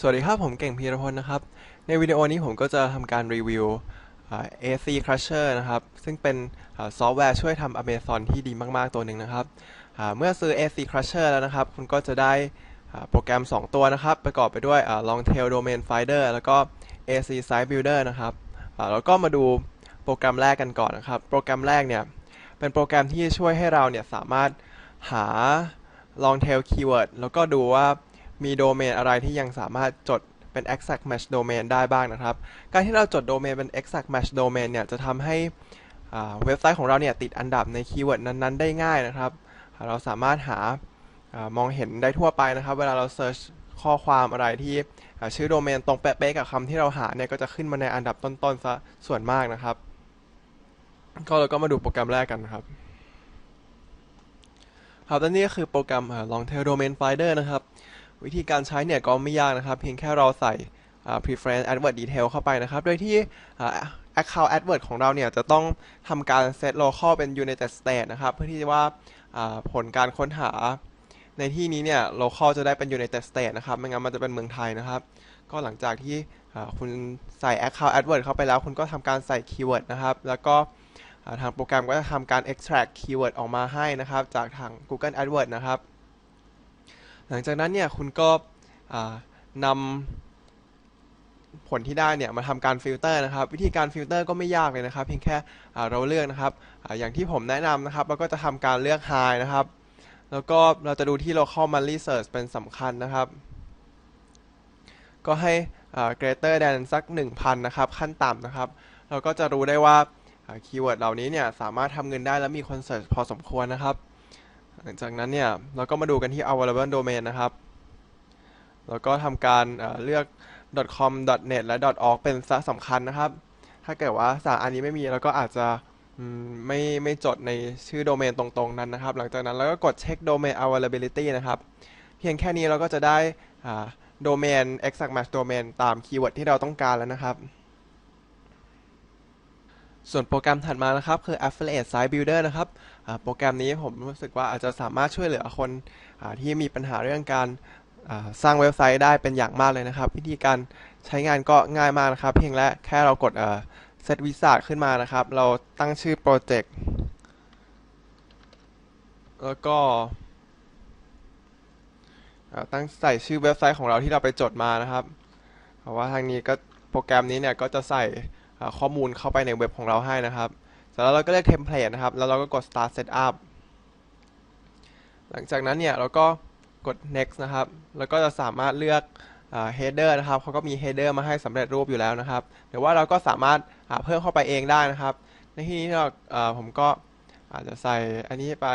สวัสดีครับ ผมเก่งพีรพลนะครับ ในวิดีโอนี้ผมก็จะทำการรีวิว AC Crusher นะครับ ซึ่งเป็นซอฟต์แวร์ช่วยทำ Amazon ที่ดีมาก ๆ ตัวหนึ่งนะครับ เมื่อซื้อ AC Crusher แล้วนะครับ คุณก็จะได้โปรแกรม 2 ตัวนะครับ ประกอบไปด้วย Longtail Domain Finder แล้วก็ AC Site Builder นะครับแล้วก็มาดูโปรแกรมแรกกันก่อนนะครับ โปรแกรมแรกเนี่ย เป็นโปรแกรมที่ช่วยให้เราเนี่ยสามารถหา long tail keyword แล้วก็ดูว่า มีโดเมนอะไรที่ยังสามารถจดเป็น exact match domain ได้บ้างนะครับ การที่เราจดโดเมนเป็น exact match domain เนี่ยจะทำให้เว็บไซต์ของเราเนี่ยติดอันดับในคีย์เวิร์ดนั้นๆ ได้ง่ายนะครับ เราสามารถหาอามองเห็นได้ทั่วไปนะครับ เวลาเรา search ข้อความอะไรที่ชื่อโดเมนตรงเป๊ะๆกับคำที่เราหาเนี่ยก็จะขึ้นมาในอันดับต้นๆซะส่วนมากนะครับ ก็เราก็มาดูโปรแกรมแรกกันนะครับครับและนี่ก็คือโปรแกรมอ่า Longtail Domain Finder นะครับ วิธีการใช้เนี่ยก็ไม่ยากนะครับ เพียงแค่เราใส่ preference adword detail เข้าไปนะครับ โดยที่ account adword ของเราเนี่ยจะต้องทำการ set local เป็น United state นะครับ เพื่อที่ว่าผลการค้นหาในที่นี้เนี่ย local จะได้เป็น United state นะครับ ไม่งั้นมันจะเป็นเมืองไทยนะครับ ก็หลังจากที่คุณใส่ account adword เข้าไปแล้ว คุณก็ทำการใส่ keyword นะครับ แล้วก็ทางโปรแกรมก็จะทำการ extract keyword ออกมาให้นะครับ จากทาง Google AdWords นะครับ หลังจากนั้นเนี่ยคุณก็นำผลที่ได้เนี่ยมาทำการฟิลเตอร์นะครับ วิธีการฟิลเตอร์ก็ไม่ยากเลยนะครับ เพียงแค่เราเลือกนะครับออย่างที่ผมแนะนำนะครับเราก็จะทำการเลือก high นะครับ แล้วก็เราจะดูที่ local monthly search เป็นสำคัญนะครับ ก็ให้ greater than สัก 1,000 นะครับ ขั้นต่ำนะครับ เราก็จะรู้ได้ว่าคีย์เวิร์ดเหล่านี้เนี่ยสามารถทำเงินได้และมีคนเสิร์ชพอสมควรนะครับ หลังจากนั้นเนี่ยเราก็มาดูกันที่ available domain นะครับ แล้วก็ทำการเอ่อเลือก .com .net และ .org เป็นสำคัญนะครับ ถ้าเกิดว่าสาอันนี้ไม่มีเราก็อาจจะมไม่ไม่จดในชื่อโดเมนตรงๆนั้นนะครับ หลังจากนั้นเราก็กดเช็ค domain availability นะครับ เพียงแค่นี้เราก็จะได้โดเมน exact match domain ตามคีย์เวิร์ดที่เราต้องการแล้วนะครับส่วนโปรแกรมถัดมานะครับ คือ Affiliate Site Builder นะครับ โปรแกรมนี้ผมรู้สึกว่าอาจจะสามารถช่วยเหลือคนอที่มีปัญหาเรื่องการสร้างเว็บไซต์ได้เป็นอย่างมากเลยนะครับ วิธีการใช้งานก็ง่ายมากนะครับ เพียงและแค่เรากดเอ่อ Set Wizard ขึ้นมานะครับ เราตั้งชื่อโปรเจกต์แล้วก็ตั้งใส่ชื่อเว็บไซต์ของเราที่เราไปจดมานะครับเพราะว่าทางนี้ก็โปรแกรมนี้เนี่ยก็จะใส่ข้อมูลเข้าไปในเว็บของเราให้นะครับ เสร็จแล้วเราก็เลือกเทมเพลตนะครับ แล้วเราก็กด start setup หลังจากนั้นเนี่ยเราก็กด next นะครับ แล้วก็จะสามารถเลือก header นะครับเขาก็มี header มาให้สำเร็จรูปอยู่แล้วนะครับหรือว่าเราก็สามารถาเพิ่มเข้าไปเองได้นะครับ ในที่นี้เราอ่าผมก็อาจจะใส่อันนี้ไป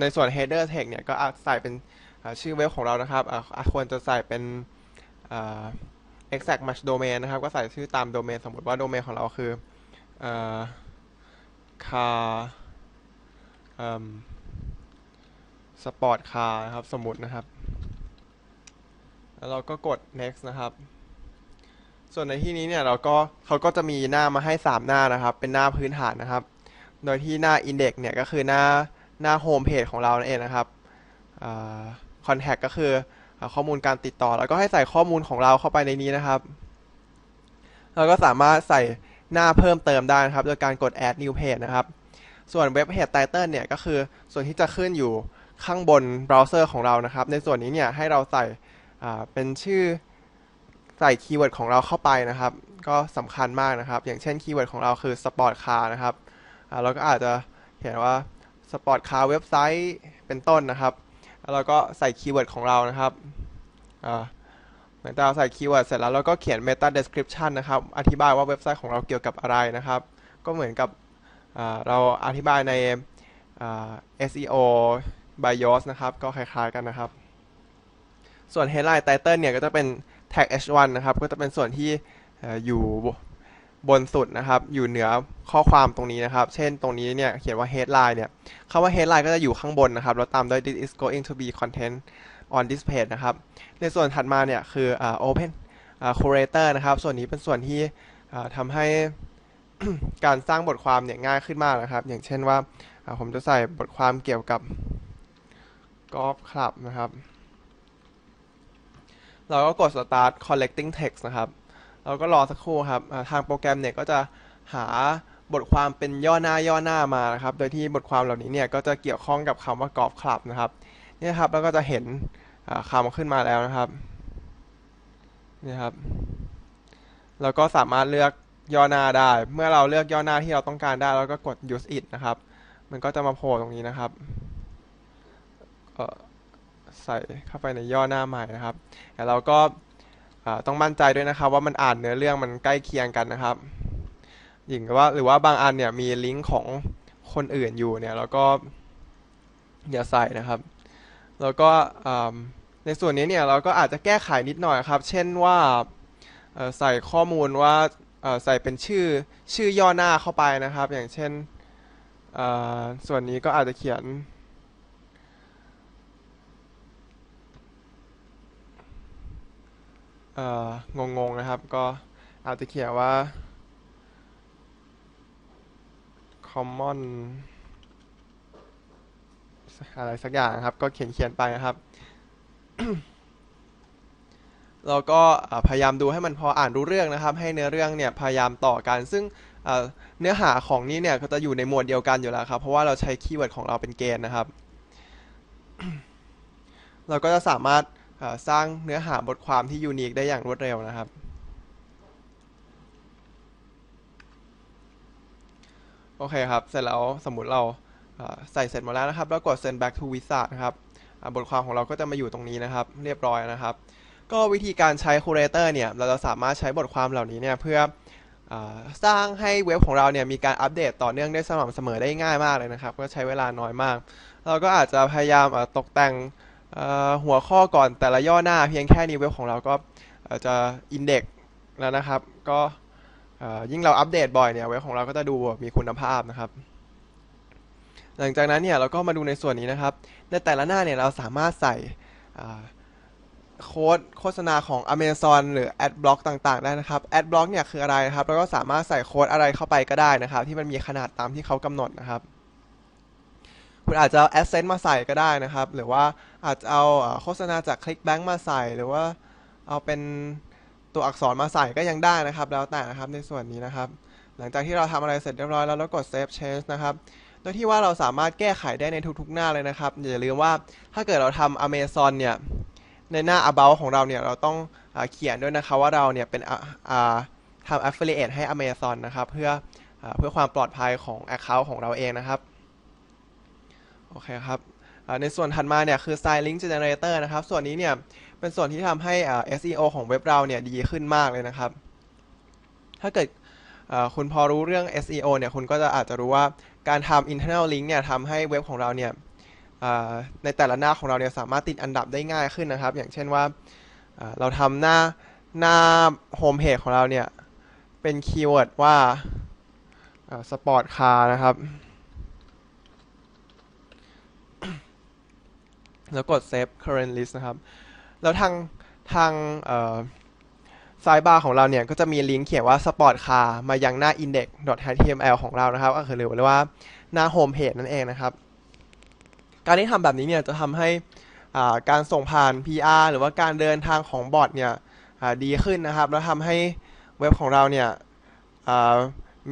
ในส่วน header text เนี่ยก็ใส่เป็นชื่อเว็บของเรานะครับควรจะใส่เป็น exact match domain นะครับ ก็ใส่ชื่อตามโดเมนสมมติว่าโดเมนของเราคือเอ่อ car เอ่อ sport car นะครับ สมมตินะครับ แล้วเราก็กด next นะครับ ส่วนในที่นี้เนี่ยเราก็เขาก็จะมีหน้ามาให้ 3 หน้านะครับ เป็นหน้าพื้นฐานนะครับ โดยที่หน้า index เนี่ยก็คือหน้าหน้า home page ของเรานั่นเองนะครับอ่า contact ก็คือ ข้อมูลการติดต่อ แล้วก็ให้ใส่ข้อมูลของเราเข้าไปในนี้นะครับ เราก็สามารถใส่หน้าเพิ่มเติมได้นะครับ โดยการกด add new page นะครับ ส่วน web page title เนี่ยก็คือส่วนที่จะขึ้นอยู่ข้างบนเบราว์เซอร์ของเรานะครับ ในส่วนนี้เนี่ยให้เราใส่เป็นชื่อใส่คีย์เวิร์ดของเราเข้าไปนะครับ ก็สำคัญมากนะครับ อย่างเช่นคีย์เวิร์ดของเราคือ sport car นะครับเราก็อาจจะเขียนว่า sport car เว็บไซต์เป็นต้นนะครับ แล้วเราก็ใส่คีย์เวิร์ดของเรานะครับอ่าหลังจากเราใส่คีย์เวิร์ดเสร็จแล้วเราก็เขียน meta description นะครับ อธิบายว่าเว็บไซต์ของเราเกี่ยวกับอะไรนะครับ ก็เหมือนกับเราอธิบายใน SEO BIOS นะครับ ก็คล้ายๆกันนะครับ ส่วน headline title เนี่ยก็จะเป็น tag h1 นะครับ ก็จะเป็นส่วนที่เอ่ออยู่ บนสุดนะครับ อยู่เหนือข้อความตรงนี้นะครับ เช่นตรงนี้เนี่ยเขียนว่า headline เนี่ยคำว่า headline ก็จะอยู่ข้างบนนะครับ แล้วตามด้วย this is going to be content on this page นะครับ ในส่วนถัดมาเนี่ยคือ open curator นะครับ ส่วนนี้เป็นส่วนที่ทำให้การสร้างบทความเนี่ยง่ายขึ้นมากนะครับ อย่างเช่นว่าอ่าผมจะใส่บทความเกี่ยวกับกอล์ฟคลับนะครับ เราก็กด start collecting text นะครับ เราก็รอสักครู่ครับทางโปรแกรมเนี่ยก็จะหาบทความเป็นย่อหน้าย่อหน้ามานะครับ โดยที่บทความเหล่านี้เนี่ยก็จะเกี่ยวข้องกับคำว่ากอล์ฟคลับนะครับนี่ครับแล้วก็จะเห็นอ่าขึ้นมาแล้วนะครับนี่ครับเราก็สามารถเลือกย่อหน้าได้ เมื่อเราเลือกย่อหน้าที่เราต้องการได้เราก็กด use it นะครับ มันก็จะมาโผล่ตรงนี้นะครับใส่เข้าไปในย่อหน้าใหม่นะครับแต่เราก็ ต้องมั่นใจด้วยนะครับว่ามันอ่านเนื้อเรื่องมันใกล้เคียงกันนะครับหญิงว่าหรือว่าบางอันเนี่ยมีลิงก์ของคนอื่นอยู่เนี่ยเราก็อย่าใส่นะครับ แล้วก็ในส่วนนี้เนี่ยเราก็อาจจะแก้ไขนิดหน่อยครับ เช่นว่าใส่ข้อมูลว่าใส่เป็นชื่อชื่อย่อหน้าเข้าไปนะครับ อย่างเช่นส่วนนี้ก็อาจจะเขียน เอ่องงๆนะครับ ก็อาจจะเขียนว่า common อะไรสักอย่างครับ ก็เขียนเขียนไปนะครับ เราก็พยายามดูให้มันพออ่านรู้เรื่องนะครับ ให้เนื้อเรื่องเนี่ยพยายามต่อกัน ซึ่งเนื้อหาของนี้เนี่ยก็จะอยู่ในหมวดเดียวกันอยู่แล้วครับ เพราะว่าเราใช้คีย์เวิร์ดของเราเป็นเกณฑ์นะครับ เราก็จะสามารถ สร้างเนื้อหาบทความที่ยูนิคได้อย่างรวดเร็วนะครับ โอเคครับ เสร็จแล้วสมมุติเราใส่เสร็จหมดแล้วนะครับ แล้วกด send back to wizard นะครับบทความของเราก็จะมาอยู่ตรงนี้นะครับ เรียบร้อยนะครับ ก็วิธีการใช้ curator เนี่ย เราจะสามารถใช้บทความเหล่านี้เนี่ยเพื่ออสร้างให้เว็บของเราเนี่ยมีการอัปเดตต่อเนื่องได้สม่ำเสมอได้ง่ายมากเลยนะครับ ก็ใช้เวลาน้อยมาก เราก็อาจจะพยายามตกแต่ง หัวข้อก่อนแต่ละย่อหน้าเพียงแค่นี้เว็บของเราก็จะอินเด็กแล้วนะครับ ก็ยิ่งเราอัปเดตบ่อยเนี่ยเว็บของเราก็จะดูมีคุณภาพนะครับ หลังจากนั้นเนี่ยเราก็มาดูในส่วนนี้นะครับ ในแต่ละหน้าเนี่ยเราสามารถใส่โค้ดโฆษณาของ Amazon หรือ Adblock ต่างๆ ได้นะครับ Adblock เนี่ยคืออะไรนะครับเราก็สามารถใส่โค้ดอะไรเข้าไปก็ได้นะครับ ที่มันมีขนาดตามที่เขากำหนดนะครับ คุณอาจจะเอา Adsense มาใส่ก็ได้นะครับ หรือว่าอาจจะเอาโฆษณาจาก ClickBank มาใส่ หรือว่าเอาเป็นตัวอักษรมาใส่ก็ยังได้นะครับ แล้วแต่นะครับในส่วนนี้นะครับ หลังจากที่เราทำอะไรเสร็จเรียบร้อยแล้วเรากด Save Change นะครับโดยที่ว่าเราสามารถแก้ไขได้ในทุกๆหน้าเลยนะครับ อย่าลืมว่าถ้าเกิดเราทำ Amazon เนี่ยในหน้า about ของเราเนี่ยเราต้องอเขียนด้วยนะคะว่าเราเนี่ยเป็นทำ affiliate ให้ Amazon นะครับเพื่ออเพื่อความปลอดภัยของ account ของเราเองนะครับ โอเคครับในส่วนถัดมาเนี่ยคือ Style Link Generator นะครับ ส่วนนี้เนี่ยเป็นส่วนที่ทำให้ SEO ของเว็บเราเนี่ยดีขึ้นมากเลยนะครับ ถ้าเกิดคุณพอรู้เรื่อง SEO เนี่ยคุณก็จะอาจจะรู้ว่าการทำ internal link เนี่ยทำให้เว็บของเราเนี่ยในแต่ละหน้าของเราเนี่ยสามารถติดอันดับได้ง่ายขึ้นนะครับ อย่างเช่นว่าอ่าเราทำหน้าหน้าโฮมเพจของเราเนี่ยเป็นคีย์เวิร์ดว่าสปอร์ตคาร์นะครับ แล้วกด save current list นะครับ แล้วทางทางไซด์บาร์ของเราเนี่ยก็จะมีลิงก์เขียนว่า sport car มายังหน้า index.html ของเรานะครับ ก็คือหรือว่าหน้าโฮมเพจนั่นเองนะครับ การที่ทำแบบนี้เนี่ยจะทำให้การส่งผ่าน PR หรือว่าการเดินทางของบอทเนี่ยดีขึ้นนะครับ แล้วทำให้เว็บของเราเนี่ย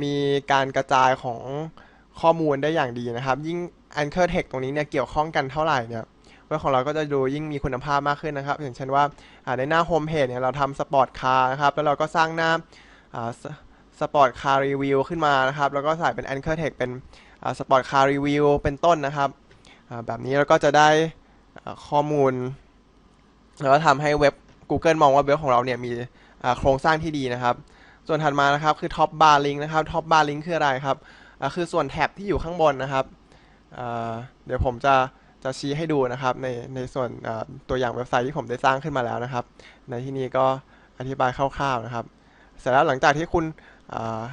มีการกระจายของข้อมูลได้อย่างดีนะครับ ยิ่ง anchor text ตรงนี้เนี่ยเกี่ยวข้องกันเท่าไหร่เนี่ย เว็บของเราก็จะดูยิ่งมีคุณภาพมากขึ้นนะครับอย่างเช่นว่าในหน้าโฮมเพจเนี่ยเราทำสปอร์ตคาร์นะครับแล้วเราก็สร้างหน้าสปอร์ตคาร์รีวิวขึ้นมานะครับแล้วก็ใส่เป็น anchor text เป็นสปอร์ตคาร์รีวิวเป็นต้นนะครับแบบนี้เราก็จะได้ข้อมูล แล้วก็ทำให้เว็บ Google มองว่าเว็บของเราเนี่ยมีโครงสร้างที่ดีนะครับ ส่วนถัดมานะครับคือ Top Bar Link นะครับ Top Bar Link คืออะไรครับคือส่วนแท็บที่อยู่ข้างบนนะครับเดี๋ยวผมจะ จะชี้ให้ดูนะครับในในส่วนตัวอย่างเว็บไซต์ที่ผมได้สร้างขึ้นมาแล้วนะครับ ในที่นี้ก็อธิบายคร่าวๆนะครับ เสร็จแล้วหลังจากที่คุณ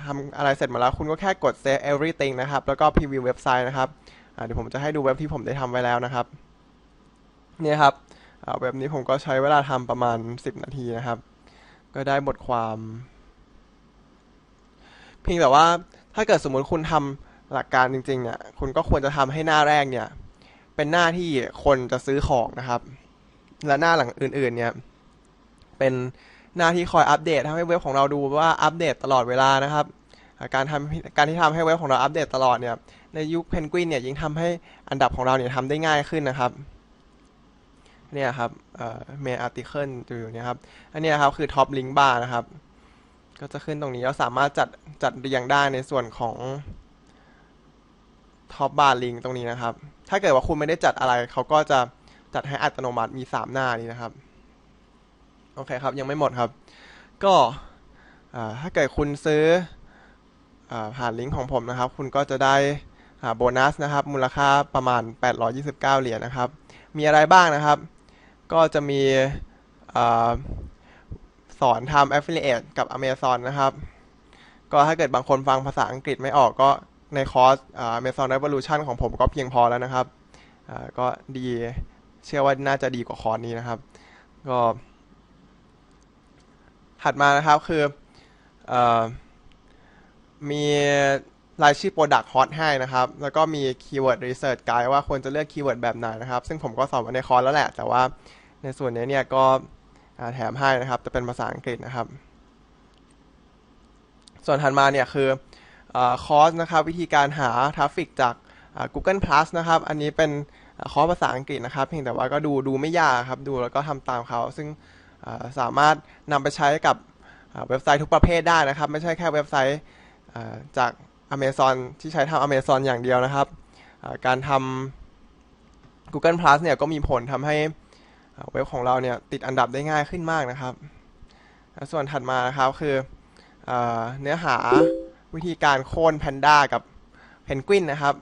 ทำอะไรเสร็จมาแล้ว คุณก็แค่กด save everything นะครับ แล้วก็ preview เว็บไซต์นะครับเดี๋ยวผมจะให้ดูเว็บที่ผมได้ทำไว้แล้วนะครับเนี่ยครับเว็บนี้ผมก็ใช้เวลาทำประมาณ 10 นาทีนะครับ ก็ได้บทความ เพียงแต่ว่าถ้าเกิดสมมติคุณทำหลักการจริงๆเนี่ยคุณก็ควรจะทำให้หน้าแรกเนี่ย เป็นหน้าที่คนจะซื้อของนะครับ และหน้าหลังอื่น ๆ เนี่ย เป็นหน้าที่คอยอัปเดตทำให้เว็บของเราดูว่าอัปเดตตลอดเวลานะครับ การทำการที่ทำให้เว็บของเราอัปเดตตลอดเนี่ย ในยุคเพนกวินเนี่ยยิ่งทำให้อันดับของเราเนี่ยทำได้ง่ายขึ้นนะครับ เนี่ยครับเมนอาร์ติเคิลอยู่เนี่ยครับ อันนี้ครับคือท็อปลิงก์บาร์นะครับ ก็จะขึ้นตรงนี้เราสามารถจัดจัดเรียงได้ในส่วนของ ท็อปบาร์ลิงตรงนี้นะครับ ถ้าเกิดว่าคุณไม่ได้จัดอะไร เขาก็จะจัดให้อัตโนมัติมี 3 หน้านี้นะครับ โอเคครับ ยังไม่หมดครับ ก็ถ้าเกิดคุณซื้ออผ่านลิงก์ของผมนะครับ คุณก็จะได้โบนัสนะครับ มูลค่าประมาณ 829 เหรียญนะครับ มีอะไรบ้างนะครับ ก็จะมีอสอนทำ affiliate กับ Amazon นะครับ ก็ถ้าเกิดบางคนฟังภาษาอังกฤษไม่ออกก็ ในคอร์สอ่า Amazon Revolution ของผมก็เพียงพอแล้วนะครับก็ดีเชื่อว่าน่าจะดีกว่าคอร์สนี้นะครับก็ถัดมานะครับคืออมีรายชื่อ Product Hot ให้นะครับ แล้วก็มี Keyword Research Guide ว่าควรจะเลือกคีย์เวิร์ดแบบไหนนะครับ ซึ่งผมก็สอนไว้ในคอร์สแล้วแหละ แต่ว่าในส่วนนี้เนี่ยก็แถมให้นะครับ จะเป็นภาษาอังกฤษนะครับ ส่วนถัดมาเนี่ยคือ คอร์สนะครับวิธีการหาทราฟฟิกจาก Google Plus นะครับ อันนี้เป็นคอร์สภาษาอังกฤษนะครับ เพียงแต่ว่าก็ดูดูไม่ยากครับ ดูแล้วก็ทำตามเขา ซึ่งสามารถนำไปใช้กับเว็บไซต์ทุกประเภทได้นะครับ ไม่ใช่แค่เว็บไซต์จาก Amazon ที่ใช้ทำ Amazon อย่างเดียวนะครับ การทำ Google Plus เนี่ยก็มีผลทำให้เว็บของเราเนี่ยติดอันดับได้ง่ายขึ้นมากนะครับ ส่วนถัดมานะครับคือเนื้อหา วิธีการโค่นแพนด้ากับเพนกวินนะครับ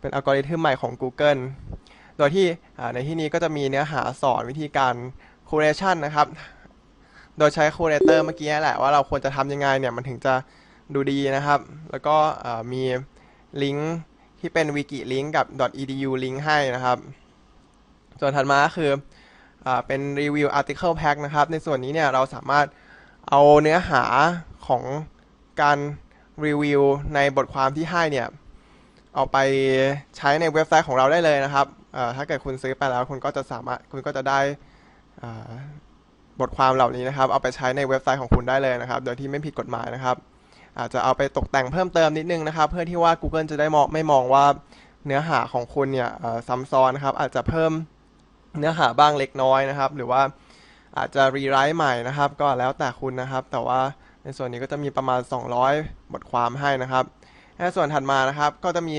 เป็นอัลกอริทึมใหม่ของ Google โดยที่ในที่นี้ก็จะมีเนื้อหาสอนวิธีการคูเรชันนะครับ โดยใช้คูเรเตอร์เมื่อกี้แหละว่าเราควรจะทำยังไงเนี่ยมันถึงจะดูดีนะครับ แล้วก็มีลิงก์ที่เป็นวิกิลิงก์กับ .edu ลิงก์ให้นะครับ ส่วนถัดมาคืออเป็นรีวิว article pack นะครับ ในส่วนนี้เนี่ยเราสามารถเอาเนื้อหาของการ รีวิวในบทความที่ให้เนี่ย เอาไปใช้ในเว็บไซต์ของเราได้เลยนะครับถ้าเกิดคุณซื้อไปแล้วคุณก็จะสามารถคุณก็จะได้บทความเหล่านี้นะครับ เอาไปใช้ในเว็บไซต์ของคุณได้เลยนะครับ โดยที่ไม่ผิดกฎหมายนะครับ อาจจะเอาไปตกแต่งเพิ่มเติมนิดนึงนะครับ เพื่อที่ว่า Google จะได้มองไม่มองว่าเนื้อหาของคุณเนี่ยซ้ำซ้อนนะครับ อาจจะเพิ่มเนื้อหาบ้างเล็กน้อยนะครับ หรือว่าอาจจะรีไรต์ใหม่นะครับ ก็แล้วแต่คุณนะครับ แต่ว่า ในส่วนนี้ก็จะมีประมาณ 200 บทความให้นะครับและส่วนถัดมานะครับก็จะมี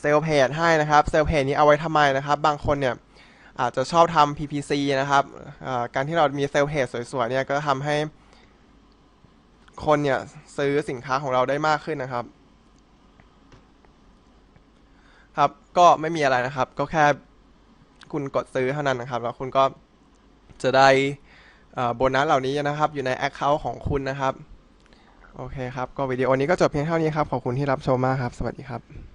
เซลเพจให้นะครับเซลเพจนี้เอาไว้ทำไมนะครับ บางคนเนี่ยอาจจะชอบทำ PPC นะครับการที่เรามีเซลเพจสวยๆเนี่ยก็ทำให้คนเนี่ยซื้อสินค้าของเราได้มากขึ้นนะครับครับก็ไม่มีอะไรนะครับ ก็แค่คุณกดซื้อเท่านั้นนะครับ แล้วคุณก็จะได้โบนัสเหล่านี้นะครับ อยู่ใน Account ของคุณนะครับ โอเคครับ ก็วิดีโอนี้ก็จบเพียงเท่านี้ครับ ขอบคุณที่รับชมมากครับ สวัสดีครับ